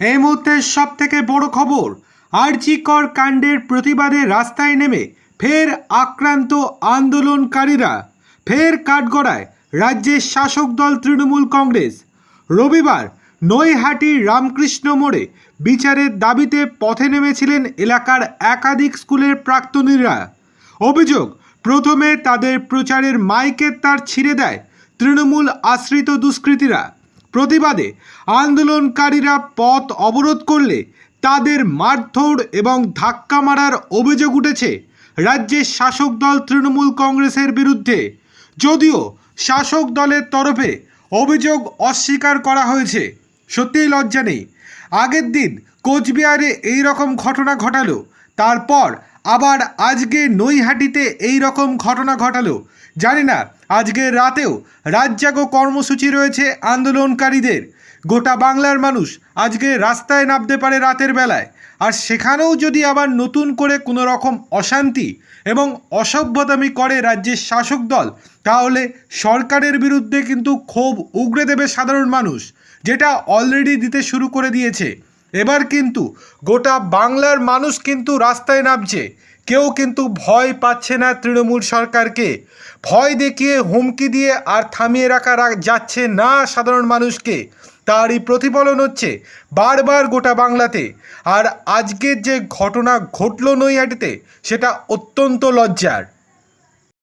এই মুহূর্তের সব থেকে বড় খবর, আরজিকর কাণ্ডের প্রতিবাদে রাস্তায় নেমে ফের আক্রান্ত আন্দোলনকারীরা। ফের কাঠগড়ায় রাজ্যের শাসক দল তৃণমূল কংগ্রেস। রবিবার নৈহাটি রামকৃষ্ণ মোড়ে বিচারের দাবিতে পথে নেমেছিলেন এলাকার একাধিক স্কুলের প্রাক্তনীরা। অভিযোগ, প্রথমে তাদের প্রচারের মাইকের তার ছিঁড়ে দেয় তৃণমূল আশ্রিত দুষ্কৃতীরা। প্রতিবাদে আন্দোলনকারীরা পথ অবরোধ করলে তাদের মারধর এবং ধাক্কা মারার অভিযোগ উঠেছে রাজ্যের শাসক দল তৃণমূল কংগ্রেসের বিরুদ্ধে। যদিও শাসক দলের তরফে অভিযোগ অস্বীকার করা হয়েছে। সত্যিই লজ্জা নেই। আগের দিন কোচবিহারে এই রকম ঘটনা ঘটালো। তারপর আবার আজকে নৈহাটিতে এই রকম ঘটনা ঘটালো। জানি না আজকের রাতেও রাজ্জাগো কর্মসূচি রয়েছে আন্দোলনকারীদের। গোটা বাংলার মানুষ আজকে রাস্তায় নামতে পারে রাতের বেলায়। আর সেখানেও যদি আবার নতুন করে কোনো রকম অশান্তি এবং অসভ্যতামি করে রাজ্যের শাসক দল, তাহলে সরকারের বিরুদ্ধে কিন্তু ক্ষোভ উগড়ে দেবে সাধারণ মানুষ, যেটা অলরেডি দিতে শুরু করে দিয়েছে। এবার কিন্তু গোটা বাংলার মানুষ কিন্তু রাস্তায় নামছে। কেউ কিন্তু ভয় পাচ্ছে না তৃণমূল সরকারকে। ভয় দেখিয়ে হুমকি দিয়ে আর থামিয়ে রাখা যাচ্ছে না সাধারণ মানুষকে। তারই প্রতিফলন হচ্ছে বারবার গোটা বাংলাতে। আর আজকের যে ঘটনা ঘটল নৈহাটিতে, সেটা অত্যন্ত লজ্জার।